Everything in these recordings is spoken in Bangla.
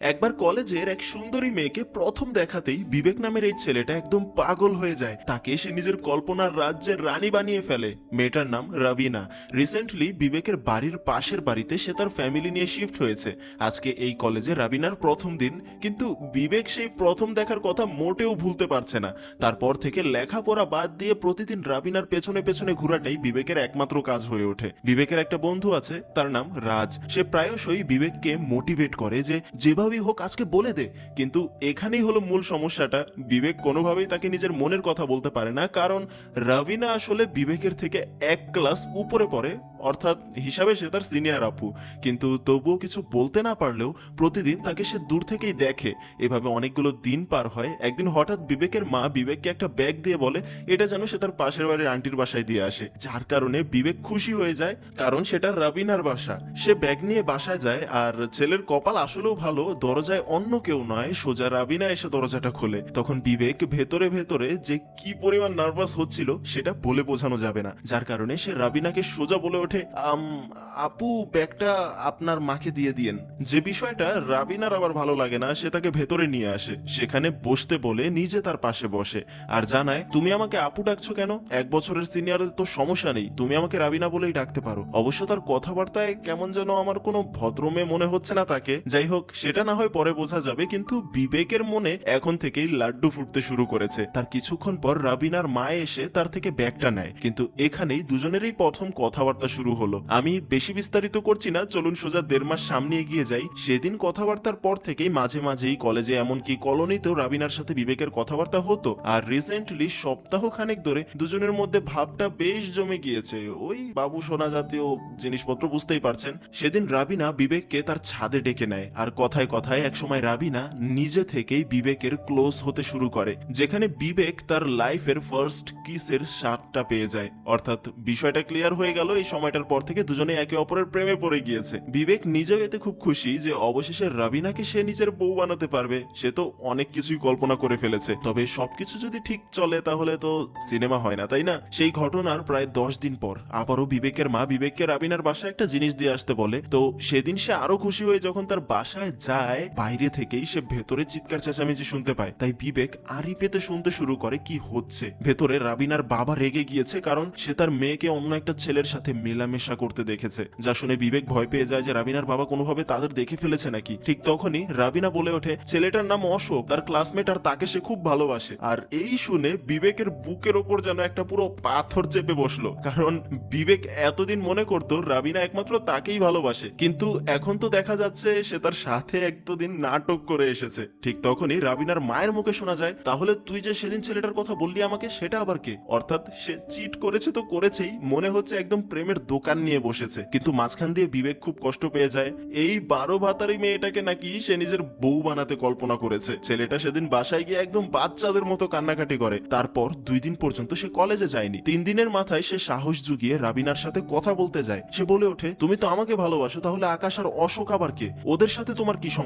একবার কলেজের এক সুন্দরী মেয়েকে প্রথম দেখাতেই বিবেক নামের এই ছেলেটা একদম পাগল হয়ে যায়। তাকে সে নিজের কল্পনার রাজ্যের রানী বানিয়ে ফেলে। মেয়েটার নাম রবিনা। রিসেন্টলি বিবেকের বাড়ির পাশের বাড়িতে সে তার ফ্যামিলি নিয়ে শিফট হয়েছে। আজকে এই কলেজে রাবিনার প্রথম দিন। কিন্তু বিবেক সেই প্রথম দেখার কথা মোটেও ভুলতে পারছে না। তারপর থেকে লেখাপড়া বাদ দিয়ে প্রতিদিন রাবিনার পেছনে পেছনে ঘোরাটাই বিবেকের একমাত্র কাজ হয়ে ওঠে। বিবেকের একটা বন্ধু আছে, তার নাম রাজ। সে প্রায়শই বিবেককে মোটিভেট করে যে যেভাবেই হোক আজকে বলে দে, কিন্তু এখানেই হলো মূল সমস্যাটা। বিবেক কোনোভাবেই তাকে নিজের মনের কথা বলতে পারে না, কারণ রবিনা আসলে বিবেকের থেকে এক ক্লাস উপরে পড়ে, অর্থাৎ হিসাবে সে তার সিনিয়র আপু। কিন্তু তবুও কিছু বলতে না পারলেও প্রতিদিন তাকে সে দূর থেকেই দেখে। এভাবে অনেকগুলো দিন পার হয়, একদিন হঠাৎ বিবেকের মা বিবেককে একটা ব্যাগ দিয়ে বলে, এটা যেন সে তার পাশের বাড়ির আন্টির বাসায় দিয়ে আসে। যার কারণে বিবেক খুশি হয়ে যায়, কারণ সেটা রাবিনার বাসা। সে ব্যাগ নিয়ে বাসায় যায়, আর ছেলের কপাল আসলেও ভালো দরজায় অন্য কেউ নয় সোজা রাবিনা এসে দরজাটা খোলে। তখন বিবেক ভেতরে ভেতরে যে কি পরিমাণ নার্ভাস হচ্ছিল সেটা বলে বোঝানো যাবে না। যার কারণে সে রাবিনাকে সোজা বলে ওঠে "আম, আপু ব্যাগটা আপনার মাকে দিয়ে দিয়েন। যে বিষয়টা রাবিনার আবার ভালো লাগে না সে তাকে ভেতরে নিয়ে আসে। সেখানে বসতে বলে নিজে তার পাশে বসে আর জানায় তুমি আমাকে আপু ডাকছো কেন? এক বছরের সিনিয়রের তো সমস্যা নেই। তুমি আমাকে রাবিনা বলেই ডাকতে পারো। অবশ্য তার কথাবার্তায় কেমন যেন আমার কোনো ভদ্রমে মনে হচ্ছে না তাকে। যাই হোক সেটা না হয় পরে বোঝা যাবে, কিন্তু বিবেকের মনে এখন থেকেই লাড্ডু ফুটতে শুরু করেছে। তার কিছুক্ষণ পর রাবিনার মা এসে তার থেকে ব্যাগটা নেয়। কিন্তু এখানেই দুজনেরই প্রথম কথাবার্তা শুরু হলো। আমি বেশি বিস্তারিত করছি না, চলুন সোজা দেড় মাস সামনে এগিয়ে যাই। সেদিন কথাবার্তার পর থেকেই মাঝে মাঝেই কলেজে এমনকি কলোনিতেও রাবিনার সাথে বিবেকের কথাবার্তা হতো। আর রিসেন্টলি সপ্তাহ খানেক ধরে দুজনের মধ্যে ভাবটা বেশ জমে গিয়েছে। ওই বাবু সোনা জাতীয় জিনিসপত্র বুঝতেই পারছেন, সেদিন রাবিনা বিবেককে তার ছাদে ডেকে নেয়। আর কথায় কথায় একসময় রাবিনা নিজে থেকেই বিবেকের ক্লোজ হতে শুরু করে, যেখানে বিবেক তার লাইফের ফার্স্ট কিসের স্বাদটা পেয়ে যায়। অর্থাৎ বিষয়টা ক্লিয়ার হয়ে গেল এই সময়টার পর থেকে দুজনে একে অপরের প্রেমে পড়ে গিয়েছে। বিবেক নিজেও এতে খুব খুশি যে অবশেষে রাবিনাকে সে নিজের বউ বানাতে পারবে, সে তো অনেক কিছুই কল্পনা করে ফেলেছে। তবে সবকিছু যদি ঠিক চলে তাহলে তো সিনেমা হয় না, তাই না? সেই ঘটনার প্রায় দশ দিন পর আবারও বিবেকের মা বিবেককে রাবিনার বাসায় একটা জিনিস দিয়ে আসতে বলে। তো সেদিন সে আরও খুশি হয়ে যখন তার বাসায় যায় বাইরে থেকেই সে ভেতরে চিৎকার চেঁচামেচি শুনতে পায়। তাই বিবেক আড়ি পেতে শুনতে শুরু করে কি হচ্ছে। ভেতরে রাবিনার বাবা রেগে গিয়েছে কারণ সে তার মেয়েকে অন্য একটা ছেলের সাথে মেলামেশা করতে দেখেছে। যা শুনে বিবেক ভয় পেয়ে যায় যে রাবিনার বাবা কোনোভাবে তাদের দেখে ফেলেছে নাকি। ঠিক তখনই রাবিনা বলে ওঠে, ছেলেটার নাম অশোক, তার ক্লাসমেট আর তাকে সে খুব ভালোবাসে। আর এই শুনে বিবেকের বুকের ওপর যেন একটা পুরো পাথর চেপে বসল। কারণ বিবেক এতদিন মনে করতো রাবিনা একমাত্র তাকেই ভালোবাসে। কিন্তু এখন তো দেখা যাচ্ছে সে তার সাথে একদিন নাটক করে এসেছে। ঠিক তখনই রাবিনার মায়ের মুখে শোনা যায়, তাহলে তুই যে সেদিন ছেলেটার কথা বললি আমাকে, সেটা আবার কে? অর্থাৎ সে চিট করেছে তো করেছেই, মনে হচ্ছে একদম প্রেমের দোকান নিয়ে বসেছে। কিন্তু মাঝখান দিয়ে বিবেক খুব কষ্ট পেয়ে যায়, এই বারো ভাতারি মেয়েটাকে নাকি সে নিজের বউ বানাতে কল্পনা করেছে। ছেলেটা সেদিন বাসায় গিয়ে একদম বাচ্চাদের মতো কান্নাকাটি করে। তারপর দুই দিন পর্যন্ত সে কলেজে যায়নি। তিন দিনের মাথায় সে সাহস জুগিয়ে রাবিনার সাথে কথা বলতে যায়। সে বলে ওঠে, তুমি তো আমাকে ভালোবাসো, তাহলে আকাশ আর অশোক আবার কে? ওদের সাথে তোমার কি সম্পর্ক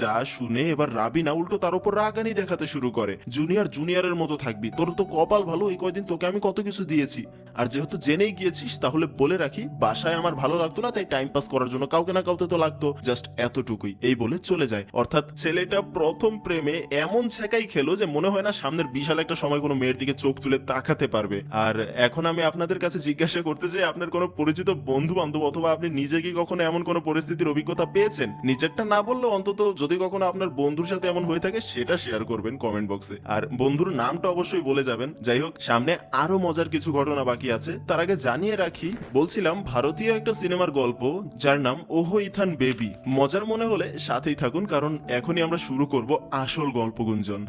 যা শুনে এবার রাবিনা উল্টো তার উপর রাগানি দেখাতে শুরু করে। জুনিয়র জুনিয়রের মতো থাকবি। তোর তো কপাল ভালো, এই কয়দিন তোকে আমি কত কিছু দিয়েছি। আর যেহেতু জেনেই গিয়েছিস, তাহলে বলে রাখি, বাসায় আমার ভালো লাগতো না, তাই টাইম পাস করার জন্য কাউকে না কাউকে তো লাগতো। জাস্ট এতটুকুই, এই বলে চলে যায়। অর্থাৎ ছেলেটা প্রথম প্রেমে এমন ছেকাই খেলো যে মনে হয় না সামনের বিশাল একটা সময় কোনো মেয়ের দিকে চোখ তুলে তাকাতে পারবে। আর এখন আমি আপনাদের কাছে জিজ্ঞাসা করতে চাই, আপনার কোনো পরিচিত বন্ধু বান্ধব অথবা আপনি নিজে কি কখনো এমন কোনো পরিস্থিতির অভিজ্ঞতা পেয়েছেন? নিজেরটা না বললেও অন্তত যদি কখনো আপনার বন্ধুর সাথে এমন হয়ে থাকে, সেটা শেয়ার করবেন কমেন্ট বক্সে আর বন্ধুর নামটা অবশ্যই বলে যাবেন। যাই হোক, সামনে আরও মজার কিছু ঘটনা বাকি আছে। তার আগে জানিয়ে রাখি, বলছিলাম ভারতীয় একটা সিনেমার গল্প, যার নাম ওহো ইথান বেবি। মজার মনে হলে সাথেই থাকুন, কারণ এখনই আমরা শুরু করব আসল গল্প গুঞ্জন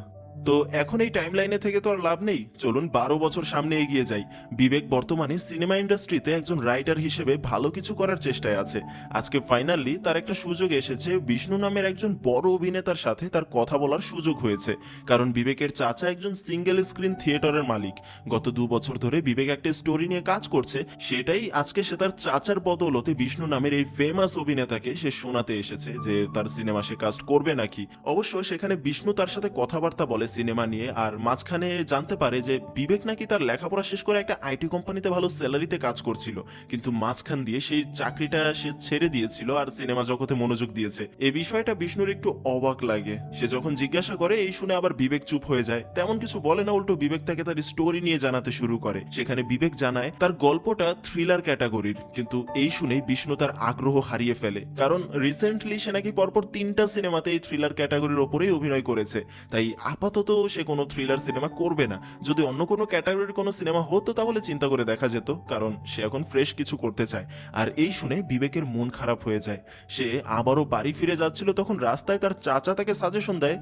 তো এখন এই টাইম লাইনে থেকে তো আর লাভ নেই। চলুন বারো বছর সামনে এগিয়ে যাই। বিবেক বর্তমানে সিনেমা ইন্ডাস্ট্রিতে একজন রাইটার হিসেবে ভালো কিছু করার চেষ্টায় আছে। আজকে ফাইনালি তার একটা সুযোগ এসেছে। বিষ্ণু নামের একজন বড় অভিনেতার সাথে তার কথা বলার সুযোগ হয়েছে। কারণ বিবেকের চাচা একজন সিঙ্গেল স্ক্রিন থিয়েটারের মালিক। গত দু বছর ধরে বিবেক একটা স্টোরি নিয়ে কাজ করছে। সেটাই আজকে সে তার চাচার বদৌলতে বিষ্ণু নামের এই ফেমাস অভিনেতাকে সে শোনাতে এসেছে যে তার সিনেমা সে কাস্ট করবে নাকি। অবশ্য সেখানে বিষ্ণু তার সাথে কথাবার্তা বলে সিনেমা নিয়ে। আর মাঝখানে জানতে পারে যে বিবেক নাকি তার লেখাপড়া শেষ করে একটা আইটি কোম্পানিতে ভালো স্যালারিতে কাজ করছিল। কিন্তু মাঝখান দিয়ে সেই চাকরিটা সে ছেড়ে দিয়েছিল আর সিনেমা জগতে মনোযোগ দিয়েছে। এই বিষয়টা বিষ্ণুর একটু অবাক লাগে। সে যখন জিজ্ঞাসা করে, এই শুনে আবার বিবেক চুপ হয়ে যায়। তেমন কিছু বলে না, উল্টো বিবেক তাকে তার স্টোরি নিয়ে জানাতে শুরু করে। সেখানে বিবেক জানায়, তার গল্পটা থ্রিলার ক্যাটাগরির কিন্তু এই শুনেই বিষ্ণু তার আগ্রহ হারিয়ে ফেলে। কারণ রিসেন্টলি সে নাকি পরপর তিনটা সিনেমাতে এই থ্রিলার ক্যাটাগরির ওপরেই অভিনয় করেছে। তাই আপাতত সে কোনো থ্রিলার সিনেমা করবে না। যদি অন্য কোনো ক্যাটাগরির কোনো সিনেমা হতো, তাহলে চিন্তা করে দেখা যেত, কারণ সে এখন ফ্রেশ কিছু করতে চায়। আর এই শুনে বিবেকের মন খারাপ হয়ে যায়। সে আবারও বাড়ি ফিরে যাচ্ছিল, তখন রাস্তায় তার চাচা তাকে সাজেশন দেয়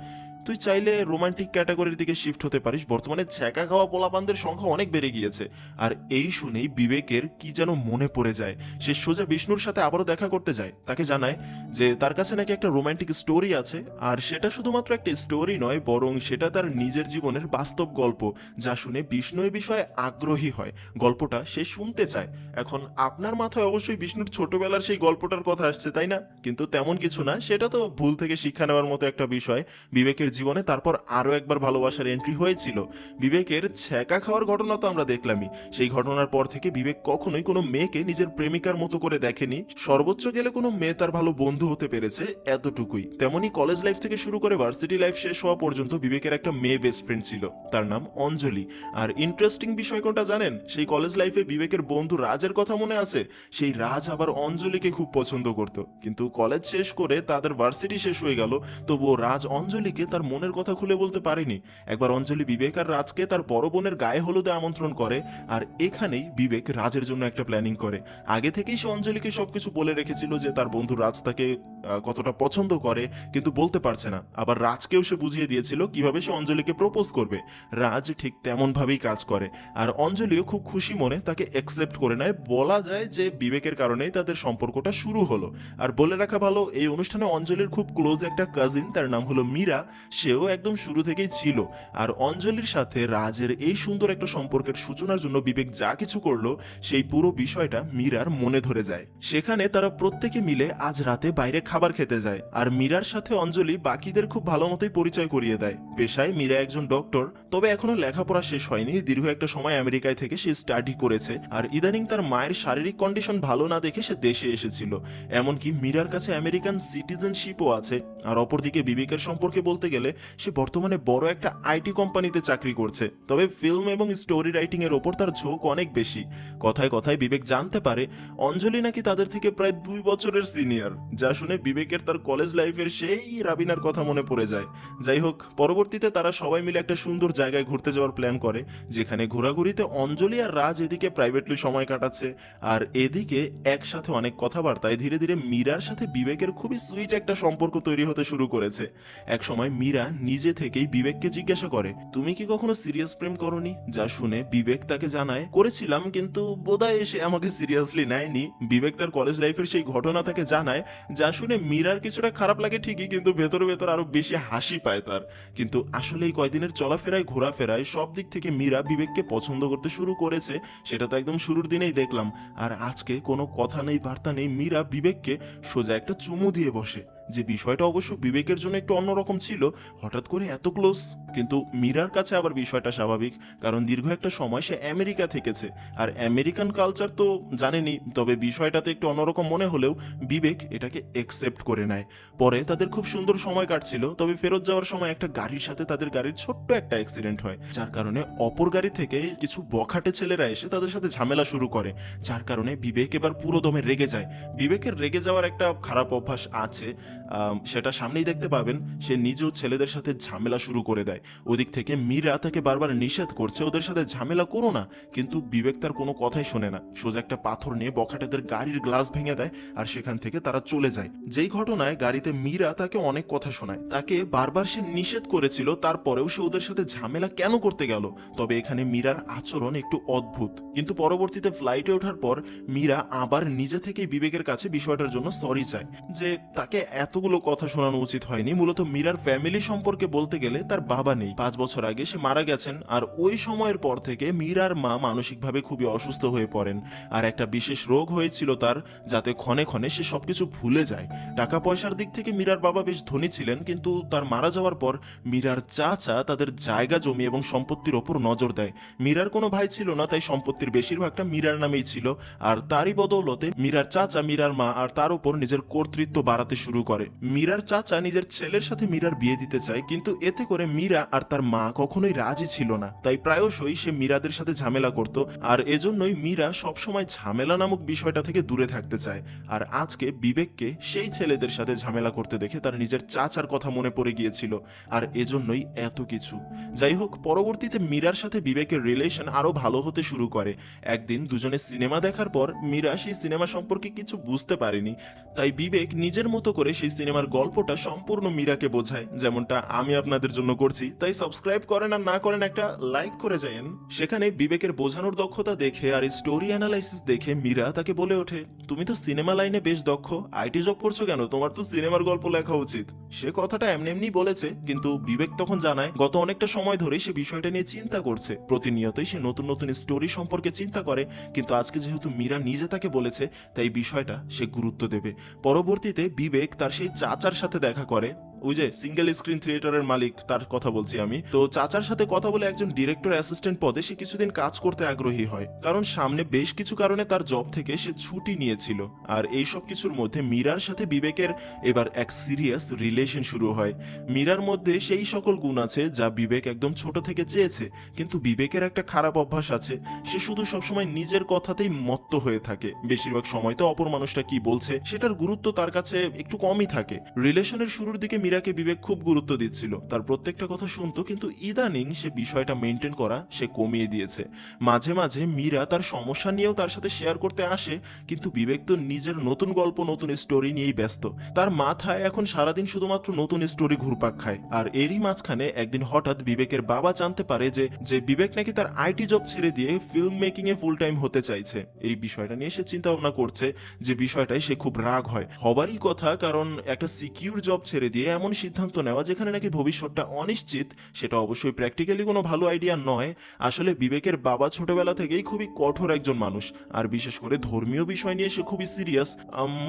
তুই চাইলে রোমান্টিক ক্যাটাগরির দিকে শিফট হতে পারিস। বর্তমানে ছ্যাঁকা খাওয়া পোলাপানদের সংখ্যা অনেক বেড়ে গিয়েছে। আর এই শুনেই বিবেকের কি যেন মনে পড়ে যায়। সে সোজা বিষ্ণুর সাথে আবারও দেখা করতে যায়। তাকে জানায় যে তার কাছে নাকি একটা রোমান্টিক স্টোরি আছে। আর সেটা শুধুমাত্র একটা স্টোরি নয়, বরং সেটা তার নিজের জীবনের বাস্তব গল্প, যা শুনে বিষ্ণু এই বিষয়ে আগ্রহী হয়। গল্পটা সে শুনতে চায়। এখন আপনার মাথায় অবশ্যই বিষ্ণুর ছোটবেলার সেই গল্পটার কথা আসছে, তাই না? কিন্তু তেমন কিছু না। সেটা তো ভুল থেকে শিক্ষা নেওয়ার মতো একটা বিষয়। বিবেকের জীবনে তারপর আরও একবার ভালোবাসার এন্ট্রি হয়েছিল। বিবেকের ছ্যাঁকা খাওয়ার ঘটনা তো আমরা দেখলামই। সেই ঘটনার পর থেকে বিবেক কখনোই কোনো মেয়েকে নিজের প্রেমিকার মতো করে দেখেনি। সর্বোচ্চ গেলে কোনো মেয়ে তার ভালো বন্ধু হতে পেরেছে এতটুকুই। তেমনি কলেজ লাইফ থেকে শুরু করে ভার্সিটি লাইফ শেষ হওয়া পর্যন্ত বিবেকের একটা মেয়ে বেস্ট ফ্রেন্ড ছিল। তার নাম অঞ্জলি। আর ইন্টারেস্টিং বিষয় কোনটা জানেন? সেই কলেজ লাইফে বিবেকের বন্ধু রাজের কথা মনে আছে? সেই রাজ আবার অঞ্জলিকে খুব পছন্দ করত। কিন্তু কলেজ শেষ করে তাদের ভার্সিটি শেষ হয়ে গেল। তবুও রাজ অঞ্জলিকে তার মনের কথা খুলে বলতে পারেনি। একবার অঞ্জলি বিবেক আর রাজকে তার বড় বোনের গায়ে হলুদে আমন্ত্রণ করে আর এখানেই বিবেক রাজের জন্য একটা প্ল্যানিং করে। আগে থেকেই সে অঞ্জলিকে সবকিছু বলে রেখেছিল যে তার বন্ধু রাজ তাকে কতটা পছন্দ করে, কিন্তু বলতে পারছে না। আবার রাজকেও সে বুঝিয়ে দিয়েছিল কীভাবে সে অঞ্জলিকে প্রপোজ করবে। রাজ ঠিক তেমন ভাবেই কাজ করে। আর অঞ্জলিও খুব খুশি মনে তাকে অ্যাকসেপ্ট করে নেয়। বলা যায় যে বিবেকের কারণেই তাদের সম্পর্কটা শুরু হলো। আর বলে রাখা ভালো, এই অনুষ্ঠানে অঞ্জলির খুব ক্লোজ একটা কাজিন তার নাম হলো মীরা সেও একদম শুরু থেকেই ছিল। আর অঞ্জলির সাথে রাজের এই সুন্দর একটা সম্পর্কের সূচনার জন্য বিবেক যা কিছু করল, সেই পুরো বিষয়টা মীরার মনে ধরে যায়। সেখানে তারা প্রত্যেকে মিলে আজ রাতে বাইরে খাবার খেতে যায়। আর মীরার সাথে অঞ্জলি বাকিদের খুব ভালো মতোই পরিচয় করিয়ে দেয়। পেশায় মীরা একজন ডক্টর, তবে এখনও লেখাপড়া শেষ হয়নি। দীর্ঘ একটা সময় আমেরিকায় থেকে সে স্টাডি করেছে। আর ইদানিং তার মায়ের শারীরিক কন্ডিশন ভালো না দেখে সে দেশে এসেছিল। এমনকি মীরার কাছে আমেরিকান সিটিজেনশিপও আছে। আর অপরদিকে বিবেকের সম্পর্কে বলতে গেলে সে বর্তমানে বড় একটা আইটি কোম্পানিতে চাকরি করছে। তবে ফিল্ম এবং স্টোরি রাইটিং এর ওপর তার ঝোঁক অনেক বেশি। কথায় কথায় বিবেক জানতে পারে, অঞ্জলি নাকি তাদের থেকে প্রায় দুই বছরের সিনিয়র যা শুনে বিবেকের তার কলেজ লাইফের সেই রাবিনার কথা মনে পড়ে যায়। যাই হোক, পরবর্তীতে তারা সবাই মিলে একটা সুন্দর জায়গায় ঘুরতে যাওয়ার প্ল্যান করে, যেখানে ঘোরাঘুরিতে অঞ্জলি আর রাজ এদিকে প্রাইভেটলি সময় কাটাচ্ছে, আর এদিকে একসাথে অনেক কথাবার্তায় ধীরে ধীরে মীরার সাথে বিবেকের খুবই সুইট একটা সম্পর্ক তৈরি হতে শুরু করেছে। এক সময় মীরা নিজে থেকেই বিবেককে জিজ্ঞাসা করে, তুমি কি কখনো সিরিয়াস প্রেম করনি? যা শুনে বিবেক তাকে জানায়, করেছিলাম, কিন্তু বোধহয় এসে আমাকে সিরিয়াসলি নেয়নি। বিবেক তার কলেজ লাইফের সেই ঘটনা তাকে জানায়, যা শুনে মীরার কিছুটা খারাপ লাগে ঠিকই, কিন্তু ভেতরে ভেতর আরও বেশি হাসি পায় তার। কিন্তু আসলে এই কয়দিনের চলাফেরায়, ঘোরাফেরায় সব দিক থেকে মীরা বিবেককে পছন্দ করতে শুরু করেছে, সেটা তো একদম শুরুর দিনেই দেখলাম। আর আজকে কোনো কথা নেই, বার্তা নেই, মীরা বিবেককে সোজা একটা চুমু দিয়ে বসে। যে বিষয়টা অবশ্য বিবেকের জন্য একটু অন্যরকম ছিল, হঠাৎ করে এত ক্লোজ কিন্তু মীরার কাছে আবার বিষয়টা স্বাভাবিক, কারণ দীর্ঘ একটা সময় সে আমেরিকা থেকেছে। আর আমেরিকান কালচার তো জানেনি, তবে বিষয়টাতে একটু অন্যরকম মনে হলেও বিবেক এটাকে একসেপ্ট করে নেয়। পরে তাদের খুব সুন্দর সময় কাটছিল, তবে ফেরত যাওয়ার সময় একটা গাড়ির সাথে তাদের গাড়ির ছোট্ট একটা অ্যাক্সিডেন্ট হয়, যার কারণে অপর গাড়ি থেকে কিছু বখাটে ছেলেরা এসে তাদের সাথে ঝামেলা শুরু করে, যার কারণে বিবেক এবার পুরো দমে রেগে যায়। বিবেকের রেগে যাওয়ার একটা খারাপ অভ্যাস আছে সেটা সামনেই দেখতে পাবেন। সে নিজেও ছেলেদের সাথে ঝামেলা শুরু করে দেয়। ওদিক থেকে মীরা তাকে বারবার নিষেধ করছে, ওদের সাথে ঝামেলা করো না। কিন্তু বিবেক তার কোনো কথাই শোনে না। সোজা একটা পাথর নিয়ে বখাটেদের গাড়ির গ্লাস ভেঙে দেয় আর সেখান থেকে তারা চলে যায়। যেই ঘটনায় গাড়িতে মীরা তাকে অনেক কথা শোনায়। তাকে বারবার সে নিষেধ করেছিল, তারপরেও সে ওদের সাথে ঝামেলা কেন করতে গেল? তবে এখানে মীরার আচরণ একটু অদ্ভুত। কিন্তু পরবর্তীতে ফ্লাইটে ওঠার পর মীরা আবার নিজে থেকেই বিবেকের কাছে বিষয়টার জন্য সরি চায়। যে তাকে এত এতগুলো কথা শোনানো উচিত হয়নি। মূলত মীরার ফ্যামিলি সম্পর্কে বলতে গেলে তার বাবা নেই। পাঁচ বছর আগে সে মারা গেছেন আর ওই সময়ের পর থেকে মীরার মা মানসিকভাবে খুবই অসুস্থ হয়ে পড়েন আর একটা বিশেষ রোগ হয়েছিল তার, যাতে ক্ষণে ক্ষণে সে সবকিছু ভুলে যায়। টাকা পয়সার দিক থেকে মীরার বাবা বেশ ধনী ছিলেন, কিন্তু তার মারা যাওয়ার পর মীরার চাচা তাদের জায়গা, জমি এবং সম্পত্তির ওপর নজর দেয়। মীরার কোনো ভাই ছিল না, তাই সম্পত্তির বেশিরভাগটা মীরার নামেই ছিল। আর তারই বদৌলতে মীরার চাচা, মীরার মা আর তার উপর নিজের কর্তৃত্ব বাড়াতে শুরু করে। মীরার চাচা নিজের ছেলের সাথে মীরার বিয়ে দিতে চায়, কিন্তু এতে করে মীরা আর তার মা কখনোই রাজি ছিল না। তাই প্রায়শই সে মীরাদের সাথে ঝামেলা করত, আর এজন্যই মীরা সবসময় ঝামেলা নামক বিষয়টা থেকে দূরে থাকতে চায়। আর আজকে বিবেককে সেই ছেলেদের সাথে ঝামেলা করতে দেখে তার নিজের চাচার কথা মনে পড়ে গিয়েছিল, আর এজন্যই এত কিছু। যাই হোক, পরবর্তীতে মীরার সাথে বিবেকের রিলেশন আরও ভালো হতে শুরু করে। একদিন দুজনে সিনেমা দেখার পর মীরা সেই সিনেমা সম্পর্কে কিছু বুঝতে পারেনি, তাই বিবেক নিজের মতো করে সেই সিনেমার গল্পটা সম্পূর্ণ মীরাকে বোঝায়। যেমনটা আমি আপনাদের জন্য করছি। তাই সাবস্ক্রাইব করেন আর না করেন একটা লাইক করে যায়েন। সেখানে বিবেকের বোঝানোর দক্ষতা দেখে আর স্টোরি অ্যানালাইসিস দেখে মীরা তাকে বলে ওঠে, তুমি তো সিনেমা লাইনে বেশ দক্ষ। আইটি জব করছ কেন? তোমার তো সিনেমার গল্প লেখা উচিত। সে কথাটা এমনি এমনি বলেছে, কিন্তু বিবেক তখন জানায়, গত অনেকটা সময় ধরে সে বিষয়টা নিয়ে চিন্তা করছে। প্রতিনিয়তই সে নতুন নতুন স্টোরি সম্পর্কে চিন্তা করে, কিন্তু আজকে যেহেতু মীরা নিজে তাকে বলেছে, তাই বিষয়টা সে গুরুত্ব দেবে। পরবর্তীতে বিবেক তার সেই চাচার সাথে দেখা করে ওই যে সিঙ্গেল স্ক্রিন থিয়েটারের মালিক, তার কথা বলছি আমি। তো চাচার সাথে কথা বলে একজন ডিরেক্টর অ্যাসিস্ট্যান্ট পদে সে কিছুদিন কাজ করতে আগ্রহী হয়। কারণ সামনে বেশ কিছু কারণে তার জব থেকে সে ছুটি নিয়েছিল। আর এই সব কিছুর মধ্যে মীরার সাথে বিবেকের এবার এক সিরিয়াস রিলেশন শুরু হয়। মীরার মধ্যে সেই সকল গুণ আছে যা বিবেক একদম ছোট থেকে চেয়েছে। কিন্তু বিবেকের একটা খারাপ অভ্যাস আছে। সে শুধু সবসময় নিজের কথাতেই মত্ত হয়ে থাকে। বেশিরভাগ সময় তো অপর মানুষটা কি বলছে, সেটার গুরুত্ব তার কাছে একটু কমই থাকে। রিলেশনের শুরুর দিকে মীরাকে বিবেক খুব গুরুত্ব দিচ্ছিল। তার প্রত্যেকটা কথা শুনতো, কিন্তু ইদানিং সে বিষয়টা মেনটেন করা সে কমিয়ে দিয়েছে। মাঝে মাঝে মীরা তার সমস্যা নিয়েও তার সাথে শেয়ার করতে আসে, কিন্তু বিবেক তো নিজের নতুন গল্প, নতুন স্টোরি নিয়েই ব্যস্ত। তার মাথায় এখন সারাদিন শুধুমাত্র নতুন স্টোরি ঘুরপাক খায়। আর এরই মাঝখানে একদিন হঠাৎ বিবেকের বাবা জানতে পারে যে যে বিবেক নাকি তার আইটি জব ছেড়ে দিয়ে ফিল্ম মেকিং এ ফুল টাইম হতে চাইছে। এই বিষয়টা নিয়ে সে চিন্তা ভাবনা করছে যে বিষয়টাই সে খুব রাগ হয়। হবারই কথা, কারণ একটা সিকিউর জব ছেড়ে দিয়ে এমন সিদ্ধান্ত নেওয়া যেখানে নাকি ভবিষ্যৎটা অনিশ্চিত, সেটা অবশ্যই প্র্যাকটিক্যালি কোনো ভালো আইডিয়া নয়। আসলে বিবেকের বাবা ছোটবেলা থেকেই খুবই কঠোর একজন মানুষ, আর বিশেষ করে ধর্মীয় বিষয় নিয়ে সে খুবই সিরিয়াস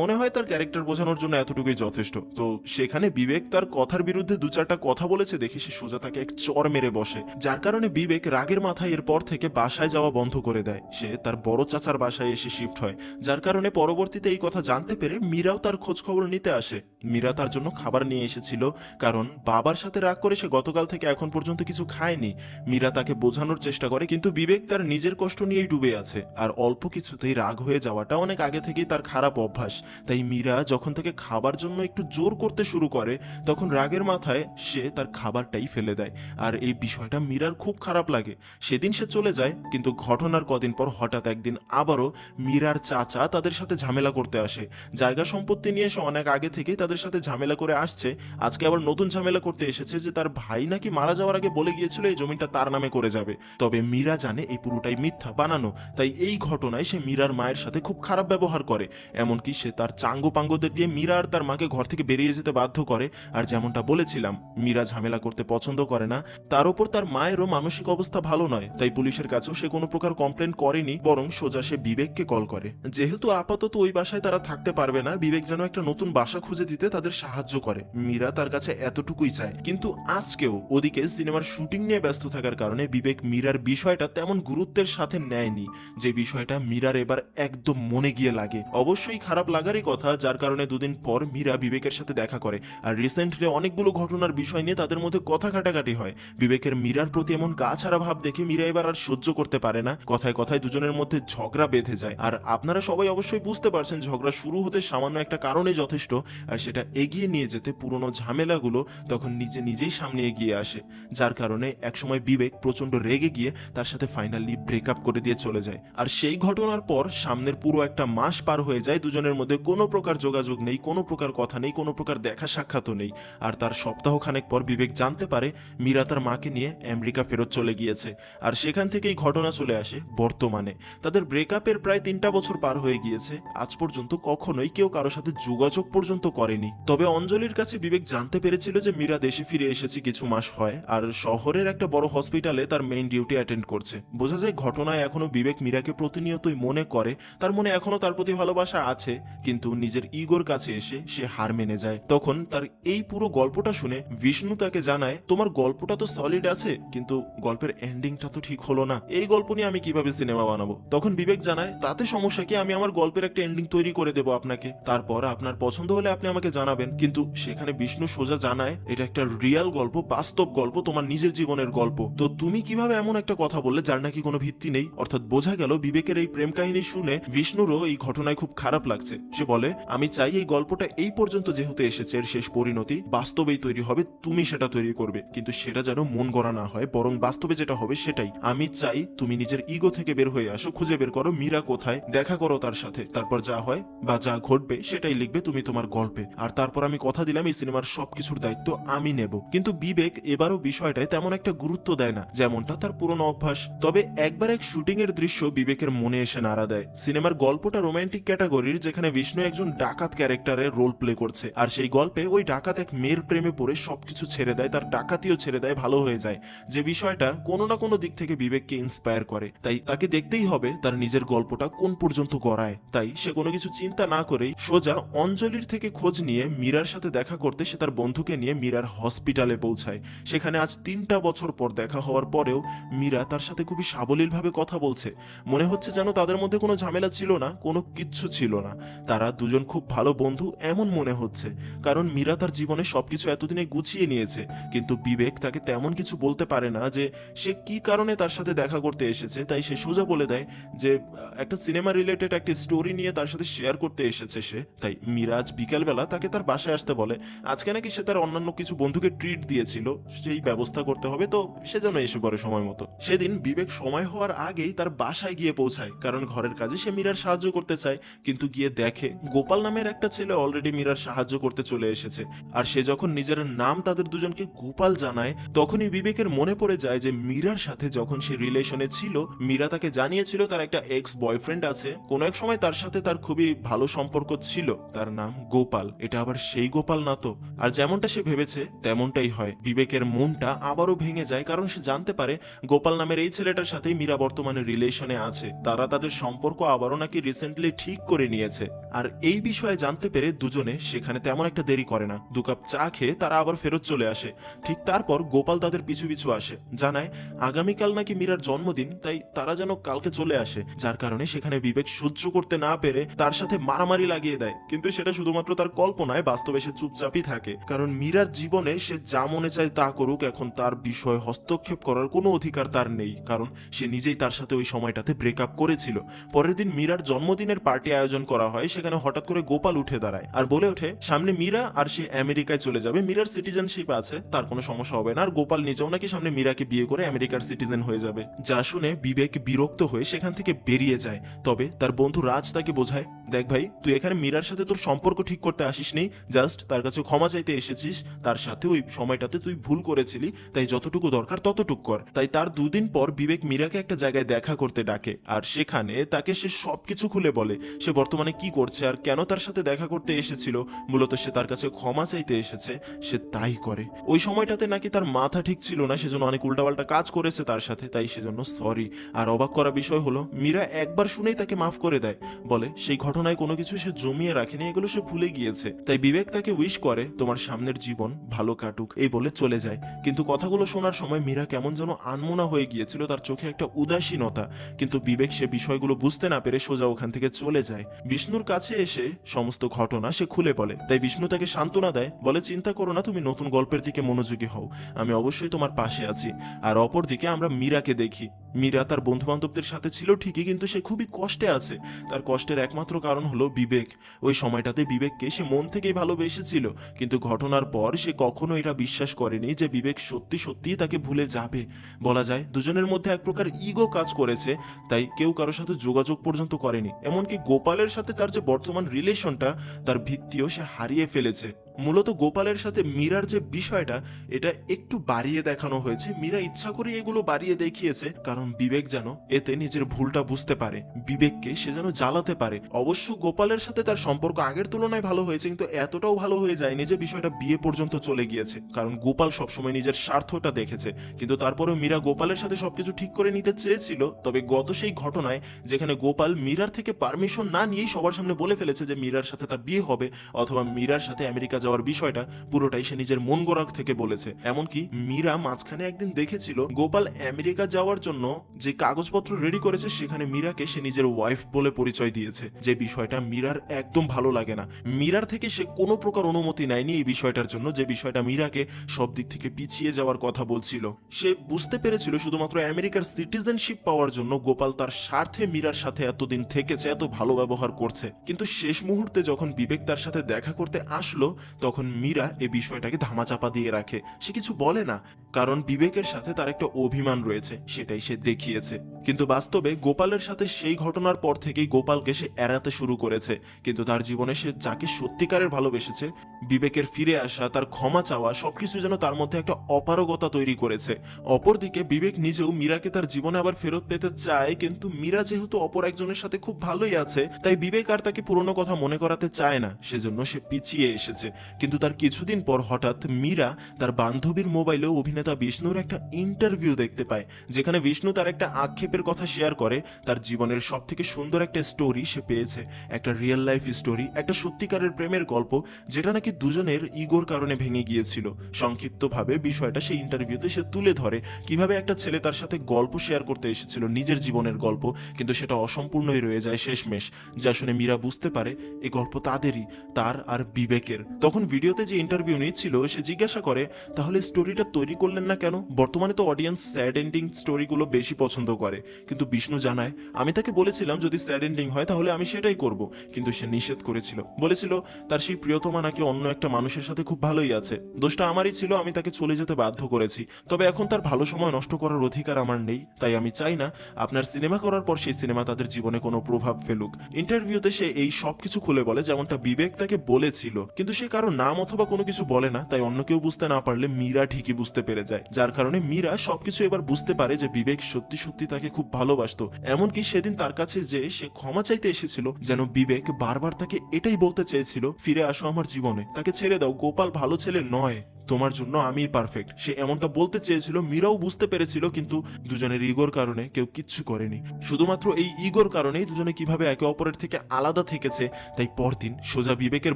মনে হয় তার ক্যারেক্টার বোঝানোর জন্য এতটুকুই যথেষ্ট। তো সেখানে বিবেক তার কথার বিরুদ্ধে দু চারটা কথা বলেছে, দেখে সে সোজা তাকে এক চর মেরে বসে। যার কারণে বিবেক রাগের মাথায় এরপর থেকে বাসায় যাওয়া বন্ধ করে দেয়। সে তার বড় চাচার বাসায় এসে শিফট হয়। যার কারণে পরবর্তীতে এই কথা জানতে পেরে মীরাও তার খোঁজ খবর নিতে আসে। মীরা তার জন্য খাবার নিয়ে এসেছিল, কারণ বাবার সাথে রাগ করে সে গতকাল থেকে এখন পর্যন্ত কিছু খায়নি। মীরা তাকে বোঝানোর চেষ্টা করে, কিন্তু বিবেক তার নিজের কষ্ট নিয়েই ডুবে আছে। আর অল্প কিছুতেই রাগ হয়ে যাওয়াটা অনেক আগে থেকেই তার খারাপ অভ্যাস। তাই মীরা যখন তাকে খাবার জন্য একটু জোর করতে শুরু করে, তখন রাগের মাথায় সে তার খাবারটাই ফেলে দেয়। আর এই বিষয়টা মীরার খুব খারাপ লাগে। সেদিন সে চলে যায়, কিন্তু ঘটনার কদিন পর হঠাৎ একদিন আবারও মীরার চাচা তাদের সাথে ঝামেলা করতে আসে। জায়গা সম্পত্তি নিয়ে সে অনেক আগে থেকেই তাদের সাথে ঝামেলা করে আসছে আজকে আবার নতুন ঝামেলা করতে এসেছে যে তার ভাই নাকি মারা যাওয়ার আগে বলে গিয়েছিল এই জমিটা তার নামে করে যাবে। তবে মীরা জানে এই পুরোটাই মিথ্যা বানানো, তাই এই ঘটনায় সে মীরার মায়ের সাথে খুব খারাপ ব্যবহার করে। এমনকি সে তার চাঙ্গো পাঙ্গোদের দিয়ে মীরা আর তার মাকে ঘর থেকে বেরিয়ে যেতে বাধ্য করে। আর যেমনটা বলেছিলাম, মীরা ঝামেলা করতে পছন্দ করে না, তার উপর তার মায়েরও মানসিক অবস্থা ভালো নয়, তাই পুলিশের কাছেও সে কোনো প্রকার কমপ্লেন করেনি, বরং সোজা সে বিবেককে কল করে। যেহেতু আপাতত ওই বাসায় তারা থাকতে পারবে না, বিবেক যেন একটা নতুন বাসা খুঁজে দিতে তাদের সাহায্য করে। মীরা তার কাছে এতটুকুই চায়। কিন্তু আজকেও ওদিকে সিনেমার শুটিং নিয়ে ব্যস্ত থাকার কারণে বিবেক মীরার বিষয়টা তেমন গুরুত্বের সাথে নেয়নি, যে বিষয়টা মীরার এবার একদম মনে গিয়ে লাগে। অবশ্যই খারাপ লাগারই কথা, যার কারণে দুদিন পর মীরা বিবেকের সাথে দেখা করে। আর রিসেন্টলি অনেকগুলো ঘটনার বিষয় নিয়ে তাদের মধ্যে কথা কাটাকাটি হয়। বিবেকের মীরার প্রতি এমন গা ছাড়া ভাব দেখে মীরা এবার আর সহ্য করতে পারে না। কথায় কথায় দুজনের মধ্যে ঝগড়া বেঁধে যায়। আর আপনারা সবাই অবশ্যই বুঝতে পারছেন, ঝগড়া শুরু হতে সামান্য একটা কারণে যথেষ্ট, আর সেটা এগিয়ে নিয়ে যেতে পুরনো ঝামেলাগুলো তখন নিজে নিজেই সামনে এগিয়ে আসে, যার কারণে একসময় বিবেক প্রচণ্ড রেগে গিয়ে তার সাথে ফাইনালি ব্রেকআপ করে দিয়ে চলে যায়। আর সেই ঘটনার পর সামনের পুরো একটা মাস পার হয়ে যায়, দুজনের মধ্যে কোনো প্রকার যোগাযোগ নেই, কোনো প্রকার কথা নেই, কোনো প্রকার দেখা সাক্ষাৎও নেই। আর তার সপ্তাহ খানেক পর বিবেক জানতে পারে মীরা তার মাকে নিয়ে আমেরিকা ফেরত চলে গিয়েছে। আর সেখান থেকেই ঘটনা চলে আসে বর্তমানে। তাদের ব্রেকআপের প্রায় তিনটা বছর পার হয়ে গিয়েছে। আজ পর্যন্ত কখনোই কেউ কারোর সাথে যোগাযোগ পর্যন্ত করেনি। তবে অঞ্জলির কাছে বিবেক জানতে পেরেছিল যে মীরা দেশে ফিরে এসেছে কিছু মাস হয়, আর শহরের একটা বড় হসপিটালে তার মেইন ডিউটি অ্যাটেন্ড করছে। বোঝা যায় ঘটনায় এখনও বিবেক মীরাকে প্রতিনিয়তই মনে করে, তার মনে এখনও তার প্রতি ভালোবাসা আছে, কিন্তু নিজের ইগোর কাছে এসে সে হার মেনে যায়। তখন তার এই পুরো গল্পটা শুনে বিষ্ণু তাকে জানায়, তোমার গল্পটা তো সলিড আছে, কিন্তু গল্পের এন্ডিংটা তো ঠিক হলো না। এই গল্প নিয়ে আমি কীভাবে সিনেমা বানাবো? তখন বিবেক জানায়, তাতে সমস্যা কি? আমি আমার গল্পের একটা এন্ডিং তৈরি করে দেবো আপনাকে। তারপর আপনার পছন্দ হলে আপনি আমাকে জানাবেন, কিন্তু সেখানে বিষ্ণু সোজা জানায়, এটা একটা রিয়েল গল্প, বাস্তব গল্প, তোমার নিজের জীবনের গল্প। তো তুমি কীভাবে এমন একটা কথা বললে যার নাকি কোনো ভিত্তি নেই? অর্থাৎ বোঝা গেল বিবেকের এই প্রেম কাহিনী শুনে বিষ্ণুরও এই ঘটনায় খুব খারাপ লাগছে। সে বলে, আমি চাই এই গল্পটা এই পর্যন্ত যেহেতু এসেছে, এর শেষ পরিণতি বাস্তবেই তৈরি হবে, তুমি সেটা তৈরি করবে। কিন্তু সেটা যেন মন গড়া না হয়, বরং বাস্তবে যেটা হবে সেটাই। আমি চাই তুমি নিজের ইগো থেকে বের হয়ে আসো, খুঁজে বের করো মীরা কোথায়, দেখা করো তার সাথে। তারপর যা হয় বা যা ঘটবে সেটাই লিখবে তুমি তোমার গল্পে। আর তারপর আমি কথা দিলাম এই সিনেমার সবকিছুর দায়িত্ব আমি নেব। কিন্তু বিবেক এবারও বিষয়টায় তেমন একটা গুরুত্ব দেয় না, যেমনটা তার পুরনো অভ্যাস। তবে একবার এক শুটিং এর দৃশ্য বিবেকের মনে এসে নাড়া দেয়। সিনেমার গল্পটা রোমান্টিক ক্যাটাগরির যেখানে বিষ্ণু একজন ডাকাত ক্যারেক্টারে রোল প্লে করছে। আর সেই গল্পে ওই ডাকাত এক মেয়ের প্রেমে পড়ে সবকিছু ছেড়ে দেয়, তার ডাকাতিও ছেড়ে দেয়, ভালো হয়ে যায়। যে বিষয়টা কোনো না কোনো দিক থেকে বিবেককে ইন্সপায়ার করে। তাই তাকে দেখতেই হবে তার নিজের গল্পটা কোন পর্যন্ত গড়ায়। তাই সে কোনো কিছু চিন্তা না করেই সোজা অঞ্জলির থেকে খোঁজ নিয়ে মীরার সাথে দেখা করতে সে তার বন্ধুকে নিয়ে মীরার হসপিটালে পৌঁছায়। সেখানে আজ তিনটা বছর পর দেখা হওয়ার পরেও মীরা তার সাথে খুবই সাবলীলভাবে কথা বলছে। মনে হচ্ছে যেন তাদের মধ্যে কোনো ঝামেলা ছিল না, কোনো কিচ্ছু ছিল না। তারা দুজন খুব ভালো বন্ধু এমন মনে হচ্ছে, কারণ মীরা তার জীবনে সবকিছু এতদিনে গুছিয়ে নিয়েছে। কিন্তু বিবেক তাকে তেমন কিছু বলতে পারে না যে সে কি কারণে তার সাথে দেখা করতে এসেছে। তাই সে সোজা বলে দেয় যে, একটা সিনেমা রিলেটেড একটা স্টোরি নিয়ে তার সাথে শেয়ার করতে এসেছে সে। তাই মিরাজ বিকালবেলা তাকে তার বাসায় আসতে বলে। আজকে নাকি সে তার অন্যান্য কিছু বন্ধুকে ট্রিট দিয়েছিল, সেই ব্যবস্থা করতে হবে, তো সে যেন এসে পড়ে সময় মতো। সেদিন বিবেক সময় হওয়ার আগেই তার বাসায় গিয়ে পৌঁছায়, কারণ ঘরের কাজে সে মীরার সাহায্য করতে চায়, কিন্তু গিয়ে দেখে গোপাল নামের একটা ছেলে অলরেডি মীরার সাহায্য করতে চলে এসেছে। আর সে যখন নিজের নাম তাদের দুজনকে গোপাল জানায়, তখনই বিবেকের মনে পড়ে যায় যে মীরার সাথে যখন সে রিলেশনে ছিল, মীরা তাকে জানিয়েছিল তার একটা এক্স বয়ফ্রেন্ড আছে। কোনো এক সময় তার সাথে তার খুবই ভালো সম্পর্ক ছিল, তার নাম গোপাল। এটা আবার সেই গোপাল না তো? আর যেমনটা সে ভেবেছে, তেমনটাই হয়। বিবেকের মনটা আবারও ভেঙে যায়, কারণ সে জানতে পারে গোপাল নামের এই ছেলেটার সাথেই মীরা বর্তমানে রিলেশনে আছে। তারা তাদের সম্পর্ক আবারও নাকি রিসেন্টলি ঠিক করে নিয়েছে। আর এই বিষয়ে জানতে পেরে দুজনে সেখানে তেমন একটা দেরি করে না। দু কাপ চা খেয়ে তারা আবার ফেরত চলে আসে। ঠিক তারপর গোপাল তাদের পিছু পিছু আসে, জানায়, আগামীকাল নাকি মীরার জন্মদিন, তাই তারা যেন কালকে চলে আসে। যার কারণে সেখানে বিবেক সহ্য করতে না পেরে তার সাথে মারামারি লাগিয়ে দেয়। কিন্তু সেটা শুধুমাত্র তার কল্পনায়, বাস্তবে সে চুপচাপই থাকে। কারণ মীরার জীবনে সে যা মনে চায় তা করুক, এখন তার বিষয়ে হস্তক্ষেপ করার কোনো অধিকার তার নেই। কারণ সে নিজেই তার সাথে ওই সময়টাতে ব্রেকআপ করেছিল। পরের দিন মীরার জন্মদিনের পার্টি আয়োজন করা হয়, সেখানে হঠাৎ করে গোপাল উঠে দাঁড়ায় আর বলে ওঠে, সামনে মীরা আর সে আমেরিকায় চলে যাবে। মীরার সিটিজেনশিপ আছে, তার কোনো সমস্যা হবে না। আর গোপাল নিজেও নাকি সামনে মীরাকে বিয়ে করে আমেরিকার সিটিজেন হয়ে যাবে। যা শুনে বিবেক বিরক্ত হয়ে সেখান থেকে বেরিয়ে যায়। তবে তার বন্ধু রাজ তাকে বোঝায়, দেখ ভাই, তুই এখানে মীরার সাথে তোর সম্পর্ক ঠিক করতে আসিস নি জাস্ট তার কাছে ক্ষমা চাইতে এসেছিস, তার সাথে ওই সময়টাতে তুই ভুল করেছিলি, তাই যতটুকু দরকার ততটুকু কর। তাই তার দুদিন পর বিবেক মীরাকে একটা জায়গায় দেখা করতে ডাকে, আর সেখানে তাকে সে সবকিছু খুলে বলে, সে বর্তমানে কি করছে আর কেন তার সাথে দেখা করতে এসেছিল, মূলত সে তার কাছে ক্ষমা চাইতে এসেছে, সে তাই করে। ওই সময়টাতে নাকি তার মাথা ঠিক ছিল না, সেজন্য অনেক উল্টাপাল্টা কাজ করেছে তার সাথে, তাই সেজন্য সরি আর অবাক করা বিষয় হলো, মীরা একবার শুনেই তাকে মাফ করে দেয়, বলে, সেই ঘটনায় কোনো কিছু সে জমিয়ে রাখেনি, এগুলো সে ভুলে গিয়েছে। তাই বিবেক তাকে উইশ করে তোমার সামনের জীবন ভালো কাটুক, এই বলে চলে যায়। কিন্তু কথাগুলো শোনার সময় মীরা কেমন যেন আনমোনা হয়ে গিয়েছিল, তার চোখে একটা উদাসীনতা। কিন্তু বিবেক সে বিষয়গুলো বুঝতে না পেরে সোজা ওখান থেকে চলে যায়। বিষ্ণুর কাছে এসে সমস্ত ঘটনা সে খুলে বলে। তাই বিষ্ণু তাকে সান্ত্বনা দেয়, বলে, চিন্তা করো না, তুমি নতুন গল্পের দিকে মনোযোগী হও। আমি অবশ্যই তোমার পাশে আছি। আর অপরদিকে আমরা মীরাকে দেখি। মীরা তার বন্ধু বান্ধবদের সাথে ছিল ঠিকই, কিন্তু সে খুবই কষ্টে আছে। তার কষ্টের একমাত্র কারণ হলো বিবেক। ওই সময়টাতে বিবেককে সে মন থেকেই ভালোবেসেছিল। কিন্তু ঘটনার পর সে কখনো এটা বিশ্বাস করেনি যে বিবেক সত্যি সত্যিই তাকে ভুলে যাবে। বলা যায়, দুজনের মধ্যে এক প্রকার ইগো কাজ করেছে, তাই কেউ কারোর সাথে যোগাযোগ পর্যন্ত করেনি। এমনকি গোপালের সাথে তার যে বর্তমান রিলেশনটা তার ভিত্তিও সে হারিয়ে ফেলেছে। মূলত গোপালের সাথে মীরার যে বিষয়টা, এটা একটু বাড়িয়ে দেখানো হয়েছে। মীরা ইচ্ছা করে এগুলো বাড়িয়ে দেখিয়েছে, কারণ বিবেক যেন এতে নিজের ভুলটা বুঝতে পারে। বিবেককে সে যেন জ্বালাতে পারে। অবশ্য গোপালের সাথে তার সম্পর্ক আগের তুলনায় ভালো হয়েছে, কিন্তু এতটাও ভালো হয়ে যায়নি যে বিষয়টা বিয়ে পর্যন্ত চলে গিয়েছে। কারণ গোপাল সবসময় নিজের স্বার্থটা দেখেছে, কিন্তু তারপরেও মীরা গোপালের সাথে সবকিছু ঠিক করে নিতে চেয়েছিল। তবে গত সেই ঘটনায়, যেখানে গোপাল মীরার থেকে পারমিশন না নিয়েই সবার সামনে বলে ফেলেছে যে মীরার সাথে তার বিয়ে হবে, অথবা মীরার সাথে আমেরিকা যাওয়ার বিষয়টা পুরোটাই সে নিজের মন গোরাক থেকে বলেছে। এমনকি মীরা মাঝখানে একদিন দেখেছিল, গোপাল আমেরিকা যাওয়ার জন্য যে কাগজপত্র রেডি করেছে সেখানে মীরাকে সে নিজের ওয়াইফ বলে পরিচয় দিয়েছে। যে বিষয়টা মীরার একদম ভালো লাগে না। মীরার থেকে সে কোনো প্রকার অনুমতি নেয়নি এই বিষয়টার জন্য, যে বিষয়টা মীরাকে সব দিক থেকে পিছিয়ে যাওয়ার কথা বলছিল। সে বুঝতে পেরেছিল শুধুমাত্র আমেরিকার সিটিজেনশিপ পাওয়ার জন্য গোপাল তার স্বার্থে মীরার সাথে এতদিন থেকেছে, এত ভালো ব্যবহার করছে। কিন্তু শেষ মুহূর্তে যখন বিবেক তার সাথে দেখা করতে আসলো তখন মীরা এই বিষয়টাকে ধামাচাপা দিয়ে রাখে। সে কিছু বলে না, কারণ বিবেকের সাথে তার একটা অভিমান রয়েছে, সেটাই সে দেখিয়েছে। কিন্তু বাস্তবে গোপালের সাথে সেই ঘটনার পর থেকেই গোপালকে সে এড়াতে শুরু করেছে। কিন্তু তার জীবনে সে যাকে সত্যিকারের ভালোবেসেছে, বিবেকের ফিরে আসা, তার ক্ষমা চাওয়া, সবকিছু যেন তার মধ্যে একটা অপারগতা তৈরি করেছে। অপরদিকে বিবেক নিজেও মীরাকে তার জীবনে আবার ফেরত পেতে চায়, কিন্তু মীরা যেহেতু অপর একজনের সাথে খুব ভালোই আছে, তাই বিবেক আর তাকে পুরনো কথা মনে করাতে চায় না। সেজন্য সে পিছিয়ে এসেছে। কিন্তু তার কিছুদিন পর হঠাৎ মীরা তার বান্ধবীর মোবাইলে অভিনেতা বিষ্ণুর একটা ইন্টারভিউ দেখতে পায়, যেখানে বিষ্ণু তার একটা আক্ষেপের কথা শেয়ার করে, তার জীবনের সব থেকে সুন্দর একটা স্টোরি সে পেয়েছে, একটা রিয়েল লাইফ স্টোরি একটা সত্যিকারের প্রেমের গল্প, যেটা নাকি দুজনের ইগোর কারণে ভেঙে গিয়েছিল। সংক্ষিপ্তভাবে বিষয়টা সেই ইন্টারভিউতে সে তুলে ধরে, কীভাবে একটা ছেলে তার সাথে গল্প শেয়ার করতে এসেছিল, নিজের জীবনের গল্প, কিন্তু সেটা অসম্পূর্ণই রয়ে যায় শেষমেশ। যা শুনে মীরা বুঝতে পারে এই গল্প তাদেরই, তার আর বিবেকের। তখন ভিডিওতে যে ইন্টারভিউ নিচ্ছিল সে জিজ্ঞাসা করে, তাহলে স্টোরিটা তৈরি করলেন না কেন? বর্তমানে তো অডিয়েন্স স্যাড এন্ডিং স্টোরিগুলো বেশি পছন্দ করে। কিন্তু বিষ্ণু জানায়, আমি তাকে বলেছিলাম যদি স্যাড এন্ডিং হয়, তাহলে আমি সেটাই করব। কিন্তু সে নিষেধ করেছিল। বলেছিল, তার সেই প্রিয়তমা নাকি অন্য একটা মানুষের সাথে খুব ভালোই আছে। দোষটা আমারই ছিল, আমি তাকে চলে যেতে বাধ্য করেছি। তবে এখন তার ভালো সময় নষ্ট করার অধিকার আমার নেই, তাই আমি চাই না আপনার সিনেমা করার পর সেই সিনেমা তাদের জীবনে কোনো প্রভাব ফেলুক। ইন্টারভিউতে সে এই সব কিছু খুলে বলে, যেমনটা বিবেক তাকে বলেছিল। কিন্তু সে কারও নাম অথবা কোনো কিছু বলে না, তাই অন্য কেউ বুঝতে না পারলে মীরা ঠিকই বুঝতে পেরে যায়। যার কারণে মীরা সবকিছু এবার বুঝতে পারে যে বিবেক সত্যি সত্যি তাকে খুব ভালোবাসত। এমনকি সেদিন তার কাছে যে সে ক্ষমা চাইতে এসেছিল, যেন বিবেক বারবার তাকে এটাই বলতে চেয়েছিল, ফিরে আসো আমার জীবনে। তাকে ছেড়ে দাও। গোপাল ভালো ছেলে নয়। তোমার জন্য আমি পারফেক্ট সে এমনটা বলতে চেয়েছিল, মীরাও বুঝতে পেরেছিল, কিন্তু দুজনের ইগোর কারণে কেউ কিচ্ছু করেনি। শুধুমাত্র এই ইগোর কারণেই দুজনে কীভাবে একে অপরের থেকে আলাদা থেকেছে, তাই পরদিন সোজা বিবেকের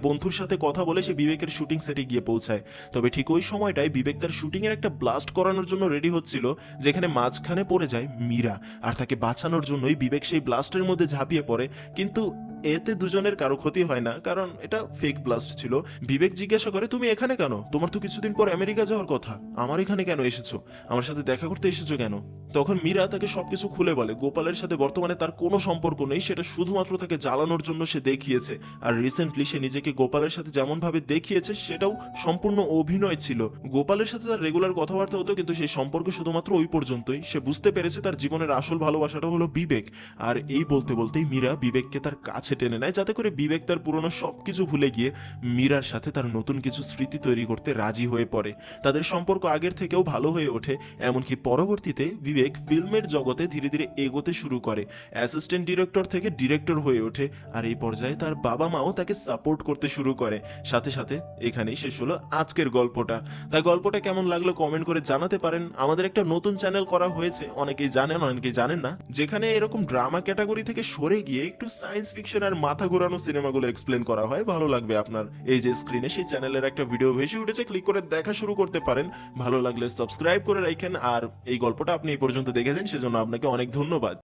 বন্ধুর সাথে কথা বলে সে বিবেকের শুটিং সেটে গিয়ে পৌঁছায়। তবে ঠিক ওই সময়টায় বিবেক তার শুটিং এর একটা ব্লাস্ট করানোর জন্য রেডি হচ্ছিল, যেখানে মাঝখানে পড়ে যায় মীরা, আর তাকে বাঁচানোর জন্যই বিবেক সেই ব্লাস্টের মধ্যে ঝাঁপিয়ে পড়ে। কিন্তু এতে দুজনের কারও ক্ষতি হয় না, কারণ এটা ফেক ব্লাস্ট ছিল। বিবেক জিজ্ঞাসা করে, তুমি এখানে কেন? তোমার তো কিছুদিন পর আমেরিকা যাওয়ার কথা। আমার এখানে কেন এসেছ? আমার সাথে দেখা করতে এসেছ কেন? তখন মীরা তাকে সবকিছু খুলে বলে, গোপালের সাথে বর্তমানে তার কোনো সম্পর্ক নেই, সেটা শুধুমাত্র তাকে জ্বালানোর জন্য সে দেখিয়েছে। আর রিসেন্টলি সে নিজেকে গোপালের সাথে যেমন ভাবে দেখিয়েছে, সেটাও সম্পূর্ণ অভিনয় ছিল। গোপালের সাথে তার রেগুলার কথাবার্তা হতো, কিন্তু সেই সম্পর্ক শুধুমাত্র ওই পর্যন্তই। সে বুঝতে পেরেছে তার জীবনের আসল ভালোবাসাটা হলো বিবেক। আর এই বলতে বলতেই মীরা বিবেককে তার কাছে টেনে নেয়, যাতে করে বিবেক তার পুরনো সবকিছু ভুলে গিয়ে মীরার সাথে তার নতুন কিছু স্মৃতি তৈরি করতে রাজি হয়ে পড়ে। তাদের সম্পর্ক আগের থেকেও ভালো হয়ে ওঠে, এমনকি পরবর্তীতে বিবেক ফিল্মের জগতে ধীরে ধীরে এগোতে শুরু করে। অ্যাসিস্ট্যান্ট ডিরেক্টর থেকে ডিরেক্টর হয়ে ওঠে, আর এই পর্যায়ে তার বাবা মাও তাকে সাপোর্ট করতে শুরু করে। সাথে সাথে এখানেই শেষ হলো আজকের গল্পটা। তাই গল্পটা কেমন লাগল কমেন্ট করে জানাতে পারেন। আমাদের একটা নতুন চ্যানেল করা হয়েছে, অনেকেই জানেন অনেকেই জানেন না, যেখানে এরকম ড্রামা ক্যাটাগরি থেকে সরে গিয়ে একটু সায়েন্স ফিকশন আর মাথা ঘোরানো সিনেমাগুলো এক্সপ্লেন করা হয়। ভালো লাগবে আপনার। এই যে স্ক্রিনে সেই চ্যানেলের একটা ভিডিও ভেসে উঠেছে, ক্লিক করে দেখা শুরু করতে পারেন। ভালো লাগলে সাবস্ক্রাইব করে রাখেন। আর এই গল্পটা আপনি এই পর্যন্ত দেখেছেন, সেজন্য আপনাকে অনেক ধন্যবাদ।